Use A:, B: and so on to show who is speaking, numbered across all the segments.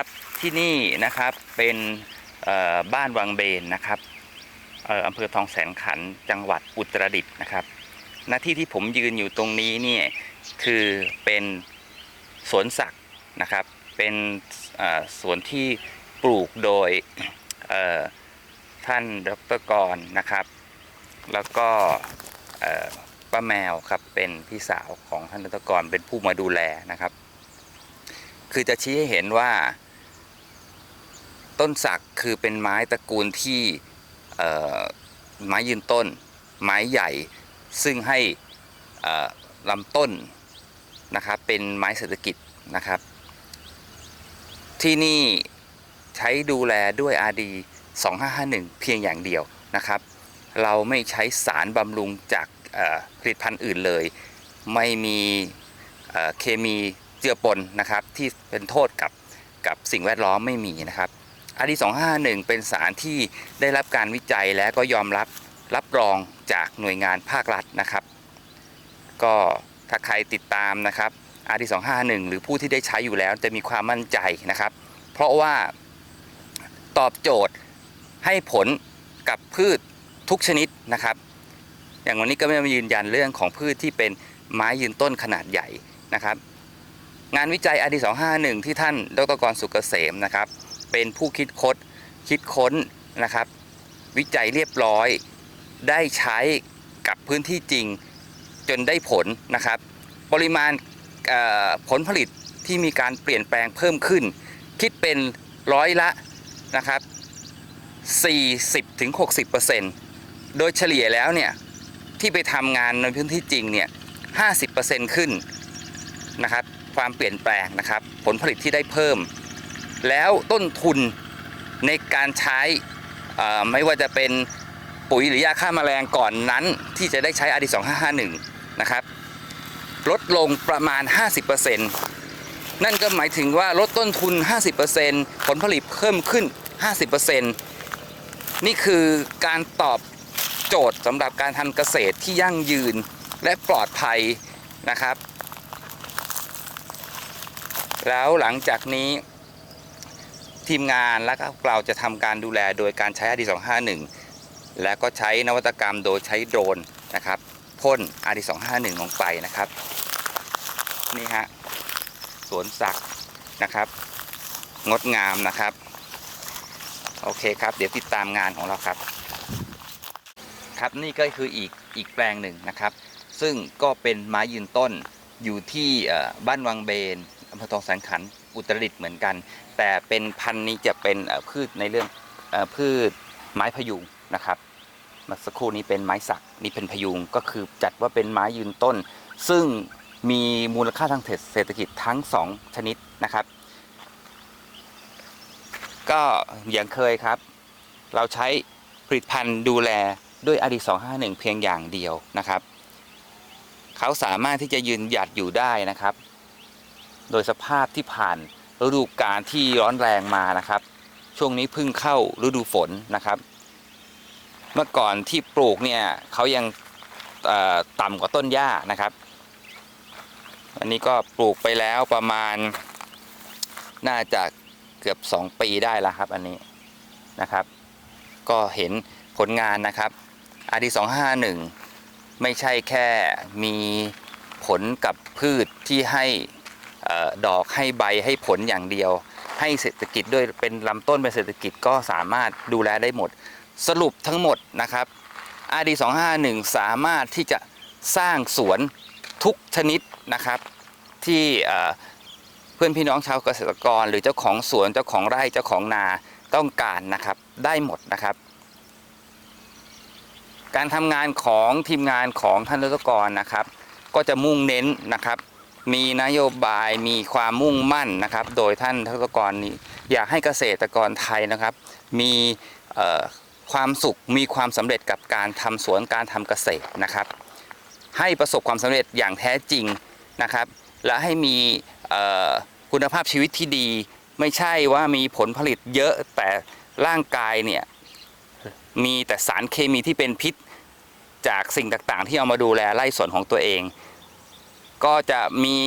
A: ครับที่นี่นะครับเป็นบ้านวังเบนนะครับอำเภอทองแสนขันจังหวัดอุตรดิตถ์นะครับหน้าที่ที่ผมยืนอยู่ตรงนี้เนี่ยคือเป็นสวนสักนะครับเป็นสวนที่ปลูกโดยท่านดรกรนะครับ แล้วก็ป้าแมวครับเป็นพี่สาวของท่านดรกรเป็นผู้มาดูแลนะครับ คือจะชี้ให้เห็นว่า ต้นสักคือเป็นไม้ตระกูลที่ไม้ยืนต้น ไม้ใหญ่ ซึ่งให้ลำต้นนะครับเป็นไม้เศรษฐกิจนะครับ ที่นี่ใช้ดูแลด้วย RD 2551 เพียงอย่างเดียวนะครับ เราไม่ใช้สารบำรุงจากผลิตภัณฑ์อื่นเลย ไม่มีเคมีเจือปนนะครับที่เป็นโทษกับกับสิ่งแวดล้อมไม่มีนะครับ อาดี251 เป็นสารที่ได้รับการวิจัยและก็ยอมรับรับรองจากหน่วยงานภาครัฐนะครับ ก็ถ้าใครติดตามนะครับอาดี251 หรือผู้ที่ได้ใช้อยู่แล้วจะมีความมั่นใจนะครับ เพราะว่าตอบโจทย์ให้ผลกับพืชทุกชนิดนะครับ อย่างวันนี้ก็ไม่มายืนยันเรื่องของพืชที่เป็นไม้ยืนต้นขนาดใหญ่นะครับ งานวิจัยอดี251 ที่ท่านดรกรสุกเกษมนะครับ เป็นผู้คิดคดคิดค้นนะครับ วิจัยเรียบร้อยได้ใช้กับพื้นที่จริงจนได้ผลนะครับ ปริมาณผลผลิตที่มีการเปลี่ยนแปลงเพิ่มขึ้น คิดเป็นร้อยละนะครับ 40-60%โดยเฉลี่ยแล้วเนี่ย ที่ไปทำงานในพื้นที่จริงเนี่ย 50%ขึ้นนะครับ ความเปลี่ยนแปลงนะครับ ผลผลิตที่ได้เพิ่ม แล้วต้นทุนในการใช้ไม่ว่าจะเป็นปุ๋ยหรือยาฆ่าแมลงก่อนนั้นที่จะได้ใช้อดี2551 นะครับ ลดลงประมาณ 50%นั่นก็หมายถึงว่าลดต้นทุน 50%ผลผลิตเพิ่มขึ้น 50%นี่คือการตอบโจทย์สำหรับการทำเกษตรที่ยั่งยืนและปลอดภัยนะครับ แล้วหลังจากนี้ ทีมงานและก็เราจะทำการดูแลโดยการใช้อดี251 และก็ใช้นวัตกรรมโดยใช้โดรนนะครับพ่นอดี251 ลงไปนะครับ นี่ฮะสวนสักนะครับ งดงามนะครับ โอเคครับ เดี๋ยวติดตามงานของเราครับ ครับนี่ก็คืออีกอีกแปลงหนึ่งนะครับ ซึ่งก็เป็นไม้ยืนต้นอยู่ที่บ้านวังเบนอำเภอทองแสนขัน อุตรดิตถ์เหมือนกัน แต่เป็นพันธุ์นี้จะเป็นพืชในเรื่องอพืชไม้พยุงนะครับมื่อสักครู่นี้เป็นไม้สักนี่เป็นพยุงก็คือจัดว่าเป็นไม้ยืนต้น ซึ่งมีมูลค่าทางเศรษฐกิจทั้งสองชนิดนะครับ ก็อย่างเคยครับ เราใช้ผลิตภัณฑ์ดูแลด้วยอดี251 เพียงอย่างเดียวนะครับ เขาสามารถที่จะยืนหยัดอยู่ได้นะครับ โดยสภาพที่ผ่านฤดูกาลที่ร้อนแรงมานะครับ ช่วงนี้เพิ่งเข้าฤดูฝนนะครับ เมื่อก่อนที่ปลูกเนี่ยเขายังต่ำกว่าต้นหญ้านะครับ อันนี้ก็ปลูกไปแล้วประมาณน่าจะเกือบ 2 ปีได้แล้วครับ อันนี้นะครับ ก็เห็นผลงานนะครับอาดี251 ไม่ใช่แค่มีผลกับพืชที่ให้ ดอกให้ใบให้ผลอย่างเดียว ให้เศรษฐกิจด้วยเป็นลำต้นเป็นเศรษฐกิจก็สามารถดูแลได้หมด สรุปทั้งหมดนะครับอาดี251 สามารถที่จะสร้างสวนทุกชนิดนะครับ ที่เพื่อนพี่น้องชาวเกษตรกร หรือเจ้าของสวนเจ้าของไร่เจ้าของนาต้องการนะครับได้หมดนะครับ การทำงานของทีมงานของท่านรัตกรนะครับ ก็จะมุ่งเน้นนะครับ มีนโยบายมีความมุ่งมั่นนะครับ โดยท่านรัตกรนี้อยากให้เกษตรกรไทยนะครับ มีความสุขมีความสำเร็จกับการทำสวนการทำเกษตรนะครับ ให้ประสบความสำเร็จอย่างแท้จริงนะครับ และให้มีคุณภาพชีวิตที่ดี ไม่ใช่ว่ามีผลผลิตเยอะแต่ร่างกายเนี่ยมีแต่สารเคมีที่เป็นพิษจากสิ่งต่างๆ ที่เอามาดูแลไร่สวนของตัวเอง ก็จะมี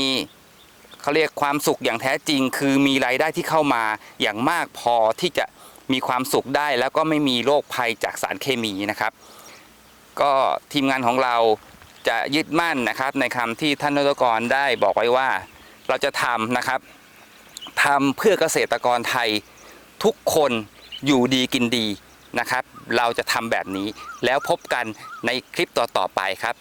A: เขาเรียกความสุขอย่างแท้จริง คือมีรายได้ที่เข้ามาอย่างมากพอที่จะมีความสุขได้ แล้วก็ไม่มีโรคภัยจากสารเคมีนะครับ ก็ทีมงานของเราจะยึดมั่นนะครับในคำที่ท่านนายกรได้บอกไว้ว่าเราจะทำนะครับทำเพื่อเกษตรกรไทยทุกคนอยู่ดีกินดีนะครับ เราจะทำแบบนี้แล้วพบกันในคลิปต่อ ๆ ไปครับ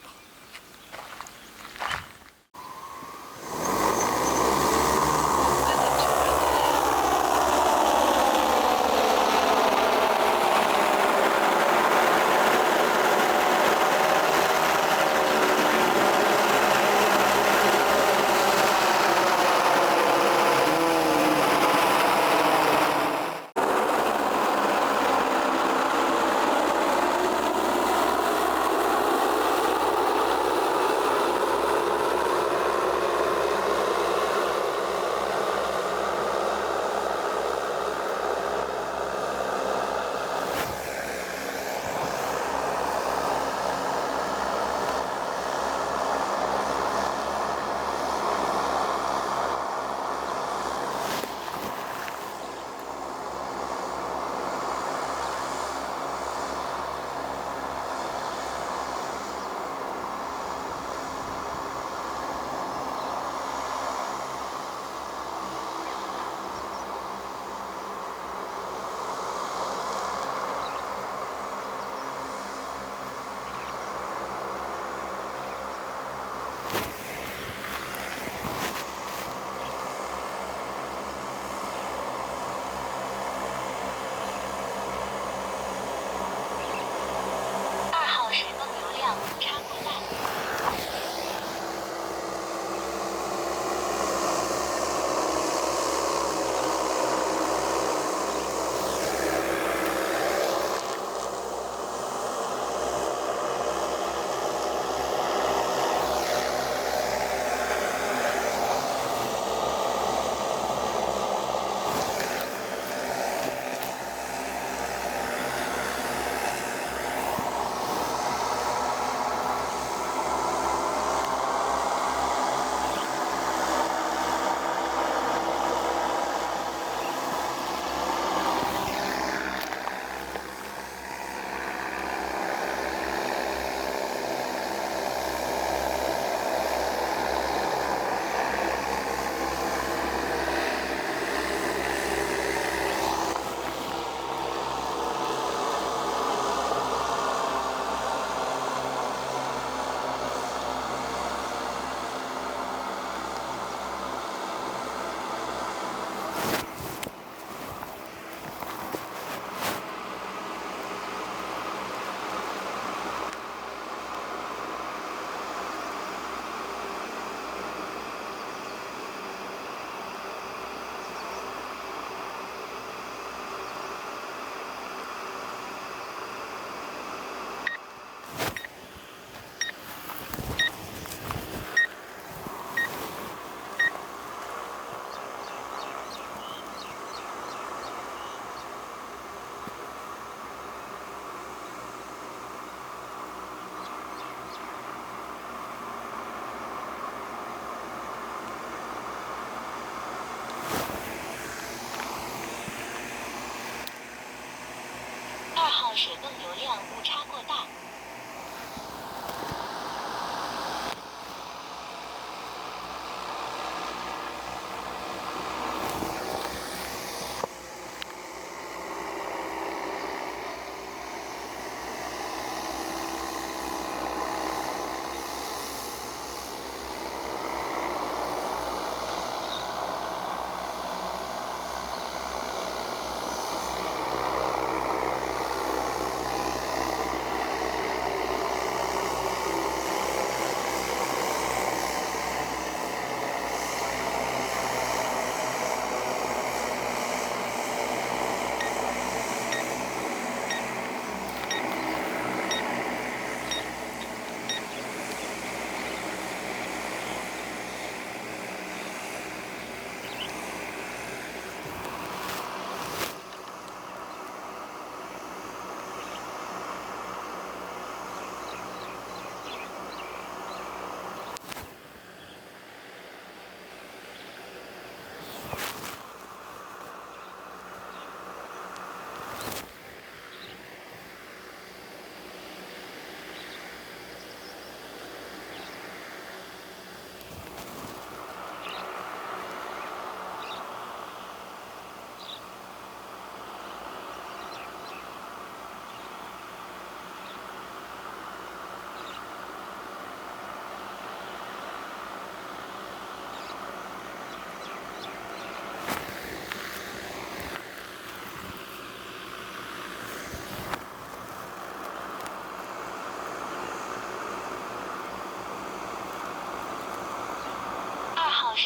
B: 水泵流量误差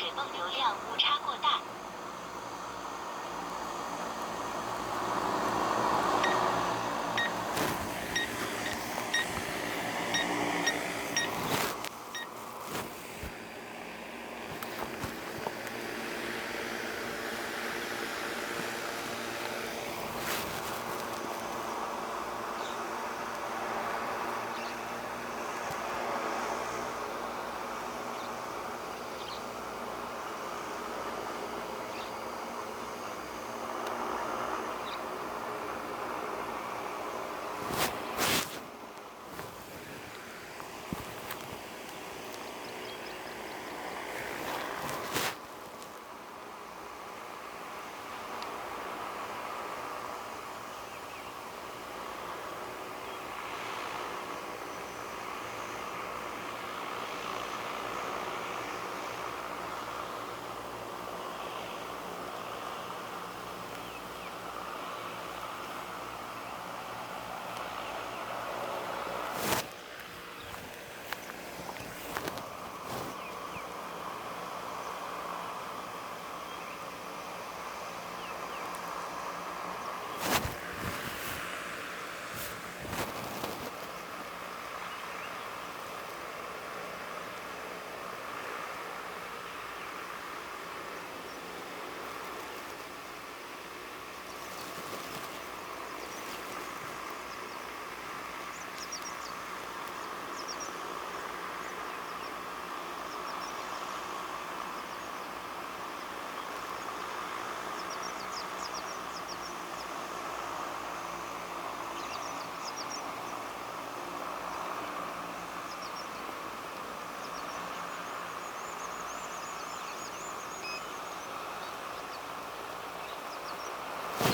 B: 水泵流量误差过大。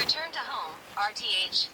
C: Return to home, RTH.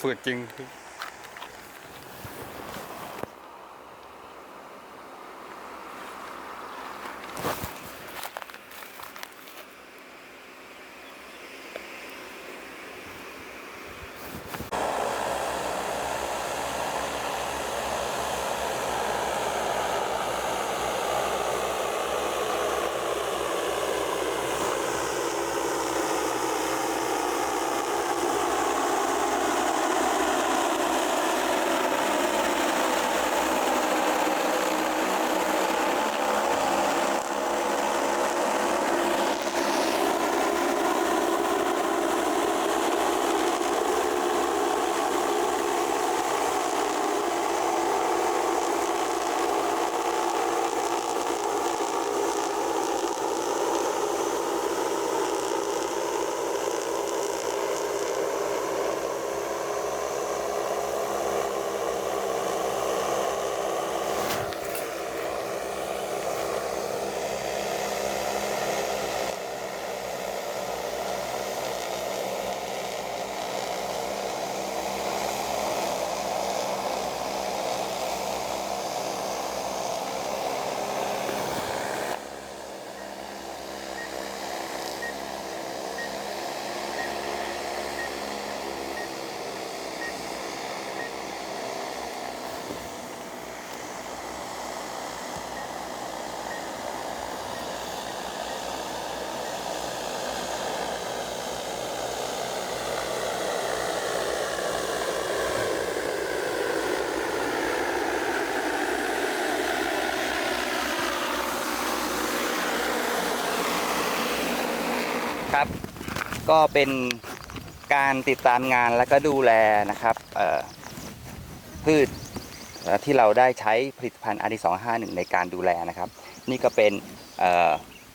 A: ฝืดจริง
C: ครับ
A: ก็เป็นการติดตามงานแล้วก็ดูแลนะครับพืชที่เราได้ใช้ผลิตภัณฑ์ RD 251ในการดูแลนะครับ นี่ก็เป็น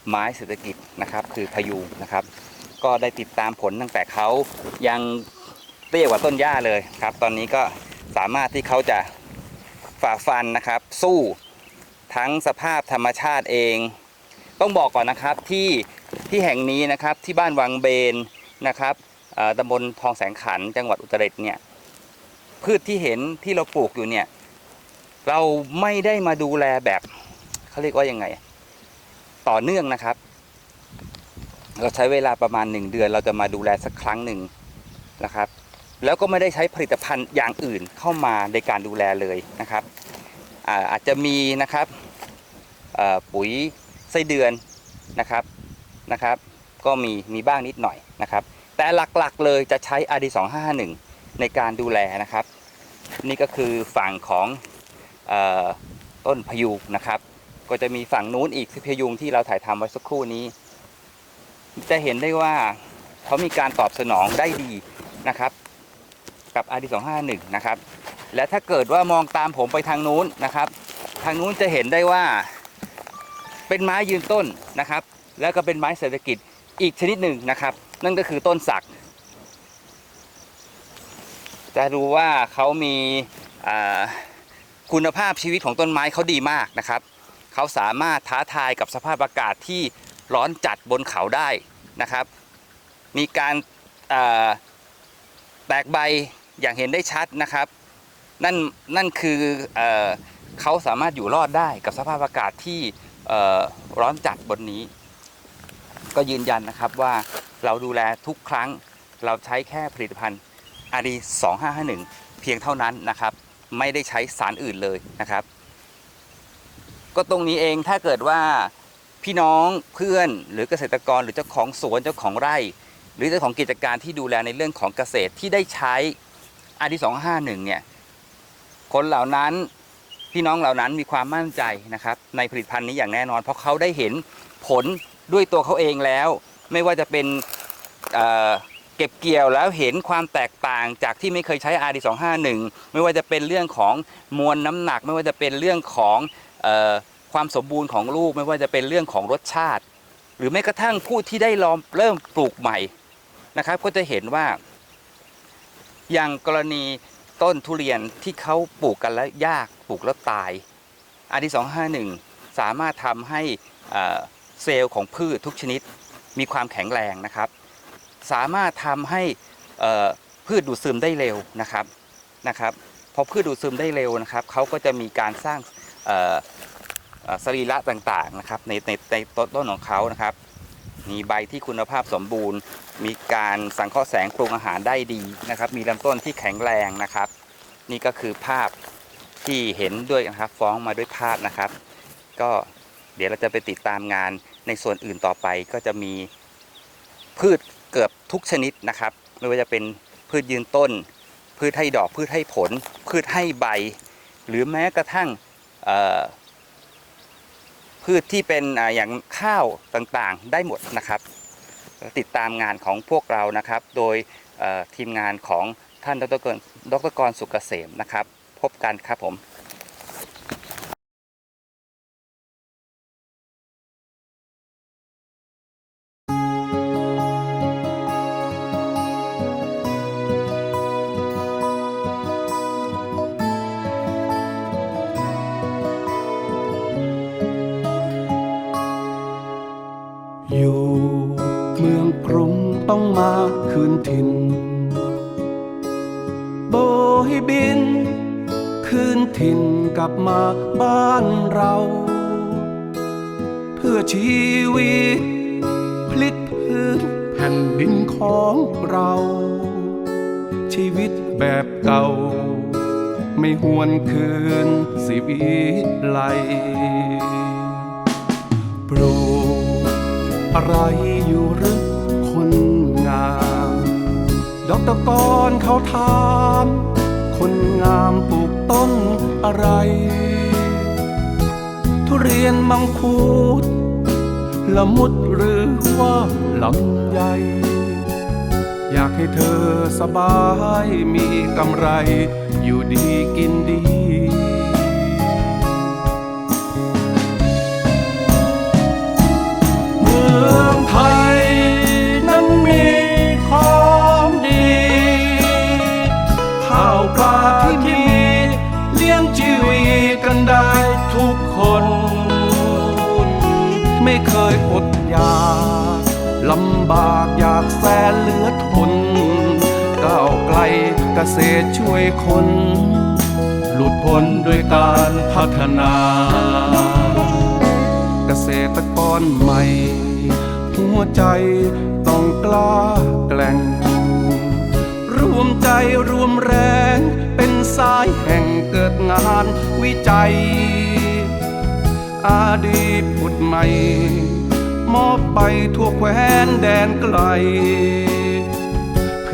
A: ไม้เศรษฐกิจนะครับ คือพยุงนะครับ ก็ได้ติดตามผลตั้งแต่เขายังเตี้ยกว่าต้นหญ้าเลยครับ ตอนนี้ก็สามารถที่เขาจะฝ่าฟันนะครับ สู้ทั้งสภาพธรรมชาติเอง ต้องบอกก่อนนะครับที่ที่แห่งนี้นะครับที่บ้านวังเบนนะครับตำบลทองแสงขันจังหวัดอุตรดิตถ์เนี่ยพืชที่เห็นที่เราปลูกอยู่เนี่ยเราไม่ได้มาดูแลแบบเขาเรียกว่ายังไง ต่อเนื่องนะครับ เราใช้เวลาประมาณ1เดือน เราจะมาดูแลสักครั้งหนึ่งนะครับ แล้วก็ไม่ได้ใช้ผลิตภัณฑ์อย่างอื่นเข้ามาในการดูแลเลยนะครับอาอาจจะมีนะครับปุ๋ย ส้เดือนนะครับนะครับ ก็มีมีบ้างนิดหน่อยนะครับ แต่หลักๆเลยจะใช้ RD 251 ในการดูแลนะครับ นี่ก็คือฝั่งของออต้นพยุงนะครับ ก็จะมีฝั่งนู้นอีกคือพยุงที่เราถ่ายทำไว้สักครู่นี้ จะเห็นได้ว่าเขามีการตอบสนองได้ดีนะครับ กับ RD 251 นะครับ และถ้าเกิดว่ามองตามผมไปทางนู้นนะครับ ทางนู้นจะเห็นได้ว่า เป็นไม้ยืนต้นนะครับ แล้วก็เป็นไม้เศรษฐกิจอีกชนิดหนึ่งนะครับ นั่นก็คือต้นสัก จะรู้ว่าเขามีคุณภาพชีวิตของต้นไม้เขาดีมากนะครับ เขาสามารถท้าทายกับสภาพอากาศที่ร้อนจัดบนเขาได้นะครับ มีการาแตกใบอย่างเห็นได้ชัดนะครับ นั่นนั่นคือเอเขาสามารถอยู่รอดได้กับสภาพอากาศที่ ร้อนจัดบนนี้ ก็ยืนยันนะครับว่าเราดูแลทุกครั้งเราใช้แค่ผลิตภัณฑ์ RD 2551 เพียงเท่านั้นนะครับ ไม่ได้ใช้สารอื่นเลยนะครับ ก็ตรงนี้เองถ้าเกิดว่าพี่น้องเพื่อนหรือเกษตรกรหรือเจ้าของสวนเจ้าของไร่ หรือเจ้าของกิจการที่ดูแลในเรื่องของเกษตรที่ได้ใช้ RD 251เนี่ยคนเหล่านั้น พี่น้องเหล่านั้นมีความมั่นใจนะครับในผลิตภัณฑ์นี้อย่างแน่นอน เพราะเขาได้เห็นผลด้วยตัวเขาเองแล้ว ไม่ว่าจะเป็นเเก็บเกี่ยวแล้วเห็นความแตกต่างจากที่ไม่เคยใช้ RD 251 ไม่ว่าจะเป็นเรื่องของมวลน้ำหนัก ไม่ว่าจะเป็นเรื่องของออความสมบูรณ์ของลูก ไม่ว่าจะเป็นเรื่องของรสชาติ หรือแม้กระทั่งผู้ที่ได้ลองเริ่มปลูกใหม่นะครับก็จะเห็นว่าอย่างกรณี ต้นทุเรียนที่เขาปลูกกันแล้วยากปลูกแล้วตายอาดี251 สามารถทำให้เซลล์ของพืชทุกชนิดมีความแข็งแรงนะครับ สามารถทำให้พืชดูดซึมได้เร็วนะครับนะครับพอพืชดูดซึมได้เร็วนะครับเขาก็จะมีการสร้างสรีระต่างๆนะครับในในในต้นของเขานะครับ มีใบที่คุณภาพสมบูรณ์ มีการสังเคราะห์แสงปรุงอาหารได้ดีนะครับ มีลำต้นที่แข็งแรงนะครับ นี่ก็คือภาพที่เห็นด้วยนะครับ ฟ้องมาด้วยภาพนะครับ ก็เดี๋ยวเราจะไปติดตามงานในส่วนอื่นต่อไปก็จะมีพืชเกือบทุกชนิดนะครับ ไม่ว่าจะเป็นพืชยืนต้น พืชให้ดอกพืชให้ผล พืชให้ใบ หรือแม้กระทั่งเอ่อ พืชที่เป็นอย่างข้าวต่างๆ ได้หมดนะครับ ติดตามงานของพวกเรานะครับ โดยทีมงานของท่านดรกรดรกรสุกเกษมนะครับ พบกันครับผม
D: ผ่นดินของเรา ชีวิตแบบเก่า ไม่หวนคืนสิวิไลปลูกอะไรอยู่หรือคนงาม ดอกตะกอนเขาถาม คนงามปลูกต้นอะไร ทุเรียนมังคุดละมุดหรือว่า ลำไยอยากให้เธอสบายมีกำไร อยู่ดีกินดี ษตรช่วยคน หลุดพ้นด้วยการพัฒนา เกษตรกรใหม่ หัวใจต้องกล้าแกล่ง รวมใจรวมแรง เป็นสายแห่งเกิดงานวิจัย อาดีตผุดใหม่ มอบไปทั่วแคว้นแดนไกล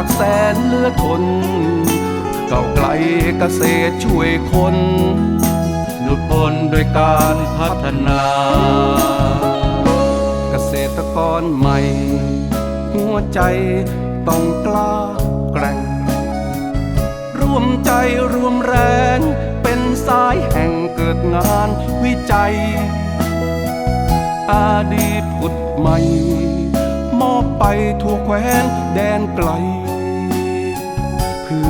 D: ากอยากแสนเลือทนเก่าไกลเกษตรช่วยคนหลุดพ้นด้วยการพัฒนา เกษตรกรใหม่ หัวใจต้องกล้าแกร่ง รวมใจรวมแรงเป็นสายแห่งเกิดงานวิจัย อาดีตผุดใหม่ มอบไปทั่วแคว้นแดนไกล